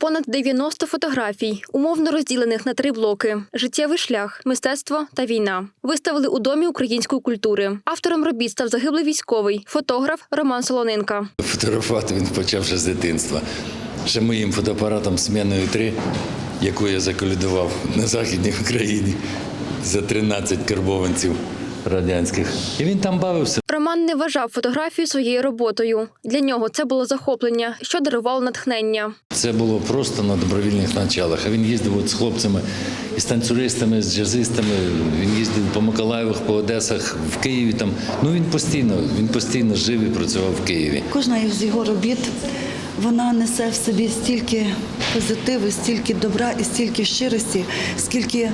Понад 90 фотографій, умовно розділених на три блоки: життєвий шлях, мистецтво та війна. Виставили у домі української культури. Автором робіт став загиблий військовий, фотограф Роман Солоненка. Фотографувати він почав ще з дитинства. Ще моїм фотоапаратом «Сміною 3, яку я заколядував на Західній Україні за 13 карбованців радянських. І він там бавився. Роман не вважав фотографію своєю роботою. Для нього це було захоплення, що дарувало натхнення. Це було просто на добровільних началах. Він їздив от з хлопцями, і з танцюристами, з джазистами. Він їздив по Миколаєвах, по Одесах, в Києві. Там. Ну він постійно, він постійно жив і працював в Києві. Кожна із його робіт вона несе в собі стільки позитиву, стільки добра і стільки щирості, скільки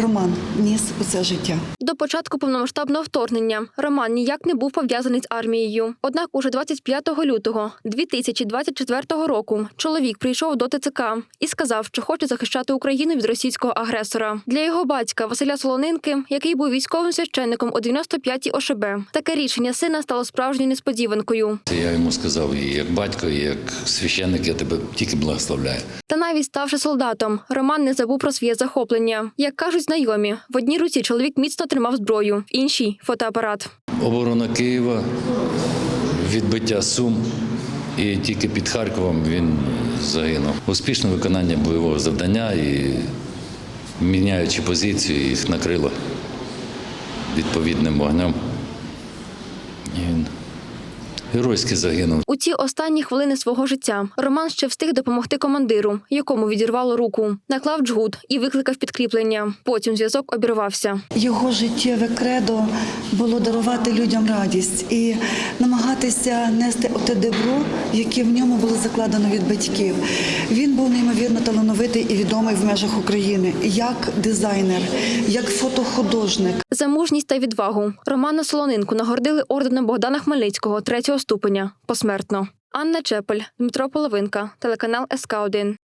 роман ніс у це життя. До початку повномасштабного вторгнення Роман ніяк не був пов'язаний з армією. Однак, уже 25 лютого 2024 року чоловік прийшов до ТЦК і сказав, що хоче захищати Україну від російського агресора. Для його батька Василя Солонинки, який був військовим священником у 95-й ОШБ, таке рішення сина стало справжньою несподіванкою. Я йому сказав, як батько, як священник, я тебе тільки благословляю. Навіть ставши солдатом, Роман не забув про своє захоплення. Як кажуть знайомі, в одній руці чоловік міцно тримав зброю, в іншій фотоапарат. Оборона Києва, відбиття Сум. І тільки під Харковом він загинув. Успішне виконання бойового завдання і міняючи позицію, їх накрило відповідним вогнем. І він геройськи загинув. У ці останні хвилини свого життя Роман ще встиг допомогти командиру, якому відірвало руку, наклав джгут і викликав підкріплення. Потім зв'язок обірвався. Його життєве кредо було дарувати людям радість і намагатися нести оте добро, яке в ньому було закладено від батьків. Він був неймовірно талановитий і відомий в межах України як дизайнер, як фотохудожник. За мужність та відвагу Романа Солонинку нагордили орденом Богдана Хмельницького третього ступеня посмертно. Анна Чепель, Дмитро Половинка, телеканал СК 1